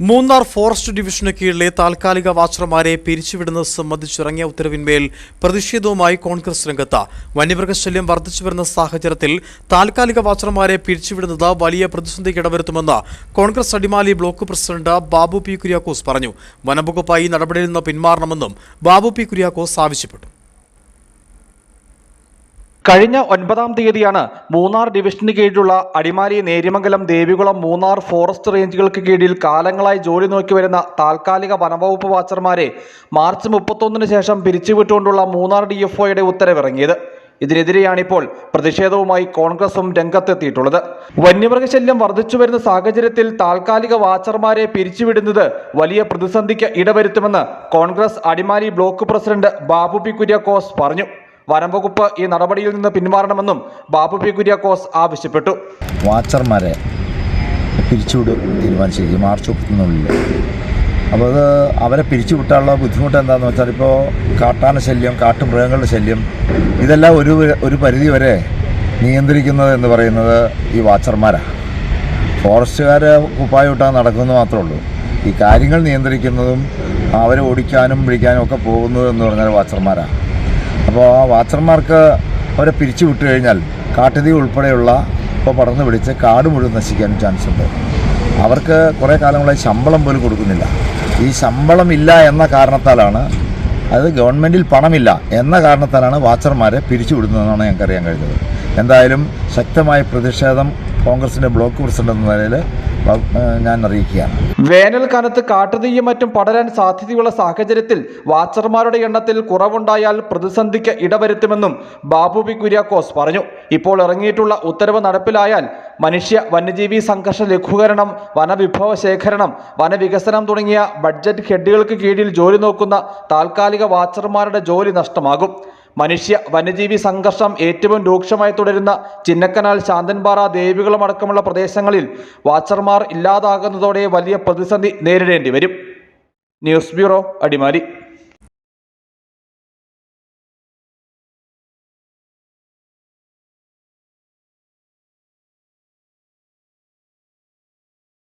Munnar forest ഡിവിഷന് കീഴിലെ താൽക്കാലിക വാച്ചർമാരെ പിരിച്ചുവിടുന്നത് സംബന്ധിച്ചിറങ്ങിയ ഉത്തരവിന്മേൽ പ്രതിഷേധവുമായി കോൺഗ്രസ് രംഗത്ത്. വന്യമൃഗശല്യം വർദ്ധിച്ചുവരുന്ന സാഹചര്യത്തിൽ താൽക്കാലിക വാച്ചർമാരെ പിരിച്ചുവിടുന്നത് വലിയ പ്രതിസന്ധിക്ക് ഇടവരുത്തുമെന്ന് Congress Adimali block president Babu P Kuriakose പറഞ്ഞു. വനംവകുപ്പായി നടപടിയിൽ നിന്ന് പിന്മാറണമെന്നും ബാബു പി കുര്യാക്കോസ് ആവശ്യപ്പെട്ടു. കഴിഞ്ഞ ഒൻപതാം തീയതിയാണ് മൂന്നാർ ഡിവിഷന് കീഴിലുള്ള അടിമാലി നേര്യമംഗലം ദേവികുളം മൂന്നാർ ഫോറസ്റ്റ് റേഞ്ചുകൾക്ക് കീഴിൽ കാലങ്ങളായി ജോലി നോക്കി വരുന്ന താൽക്കാലിക വനവകുപ്പ് വാച്ചർമാരെ മാർച്ച് മുപ്പത്തൊന്നിന് ശേഷം പിരിച്ചുവിട്ടുകൊണ്ടുള്ള മൂന്നാർ ഡി എഫ് ഒയുടെ ഉത്തരവിറങ്ങിയത് ഇതിനെതിരെയാണിപ്പോൾ പ്രതിഷേധവുമായി കോൺഗ്രസും രംഗത്തെത്തിയിട്ടുള്ളത്. വന്യമൃഗശല്യം വർദ്ധിച്ചു വരുന്ന സാഹചര്യത്തിൽ താൽക്കാലിക വാച്ചർമാരെ പിരിച്ചുവിടുന്നത് വലിയ പ്രതിസന്ധിക്ക് ഇടവരുത്തുമെന്ന് Congress Adimali block president Babu P Kuriakose പറഞ്ഞു. വനം വകുപ്പ് ഈ നടപടിയിൽ നിന്ന് പിന്മാറണമെന്നും ബാബു പി കുര്യാക്കോസ് ആവശ്യപ്പെട്ടു. വാച്ചർമാരെ പിരിച്ചുവിടും തീരുമാനിച്ചിരിക്കും. മാർച്ച് മുപ്പത്തിനുള്ളിൽ അപ്പോൾ അത് അവരെ പിരിച്ചുവിട്ടാനുള്ള ബുദ്ധിമുട്ട് എന്താണെന്ന് വെച്ചാൽ ഇപ്പോൾ കാട്ടാന ശല്യം കാട്ടുമൃഗങ്ങളുടെ ശല്യം ഇതെല്ലാം ഒരു ഒരു പരിധി വരെ നിയന്ത്രിക്കുന്നത് എന്ന് പറയുന്നത് ഈ വാച്ചർമാരാണ് ഫോറസ്റ്റുകാർ കുപ്പായിട്ടാൻ നടക്കുന്നത് മാത്രമേ ഉള്ളൂ. ഈ കാര്യങ്ങൾ നിയന്ത്രിക്കുന്നതും അവരെ ഓടിക്കാനും പിടിക്കാനും ഒക്കെ പോകുന്നത് എന്ന് പറഞ്ഞാൽ വാച്ചർമാരാണ് അപ്പോൾ ആ വാച്ചർമാർക്ക് അവരെ പിരിച്ചു വിട്ടു കഴിഞ്ഞാൽ കാട്ടുതീ ഉൾപ്പെടെയുള്ള ഇപ്പോൾ പടർന്നു പിടിച്ച് കാട് മുഴുവൻ നശിക്കാൻ ചാൻസ് ഉണ്ട്. അവർക്ക് കുറേ കാലങ്ങളായി ശമ്പളം പോലും കൊടുക്കുന്നില്ല. ഈ ശമ്പളം ഇല്ല എന്ന കാരണത്താലാണ് അത് ഗവൺമെന്റിൽ പണമില്ല എന്ന കാരണത്താലാണ് വാച്ചർമാരെ പിരിച്ചുവിടുന്നതെന്നാണ് ഞങ്ങൾക്ക് അറിയാൻ കഴിഞ്ഞത്. എന്തായാലും ശക്തമായ പ്രതിഷേധം കോൺഗ്രസിന്റെ ബ്ലോക്ക് പ്രസിഡന്റ് എന്ന നിലയിൽ ഞാൻ അറിയിക്കുകയാണ് വേനൽക്കാലത്ത് കാട്ടുതീയും മറ്റും പടരാൻ സാധ്യതയുള്ള സാഹചര്യത്തിൽ വാച്ചർമാരുടെ എണ്ണത്തിൽ കുറവുണ്ടായാൽ പ്രതിസന്ധിക്ക് ഇടവരുത്തുമെന്നും ബാബു പി കുര്യാക്കോസ് പറഞ്ഞു. ഇപ്പോൾ ഇറങ്ങിയിട്ടുള്ള ഉത്തരവ് നടപ്പിലായാൽ മനുഷ്യ വന്യജീവി സംഘർഷ ലഘൂകരണം വനവിഭവ ശേഖരണം വനവികസനം തുടങ്ങിയ ബഡ്ജറ്റ് ഹെഡുകൾക്ക് കീഴിൽ ജോലി നോക്കുന്ന താൽക്കാലിക വാച്ചർമാരുടെ ജോലി നഷ്ടമാകും. മനുഷ്യ വന്യജീവി സംഘർഷം ഏറ്റവും രൂക്ഷമായി തുടരുന്ന ചിന്നക്കനാൽ ശാന്തൻപാറ ദേവികളുമടക്കമുള്ള പ്രദേശങ്ങളിൽ വാച്ചർമാർ ഇല്ലാതാകുന്നതോടെ വലിയ പ്രതിസന്ധി നേരിടേണ്ടി വരും ന്യൂസ് ബ്യൂറോ അടിമാലി.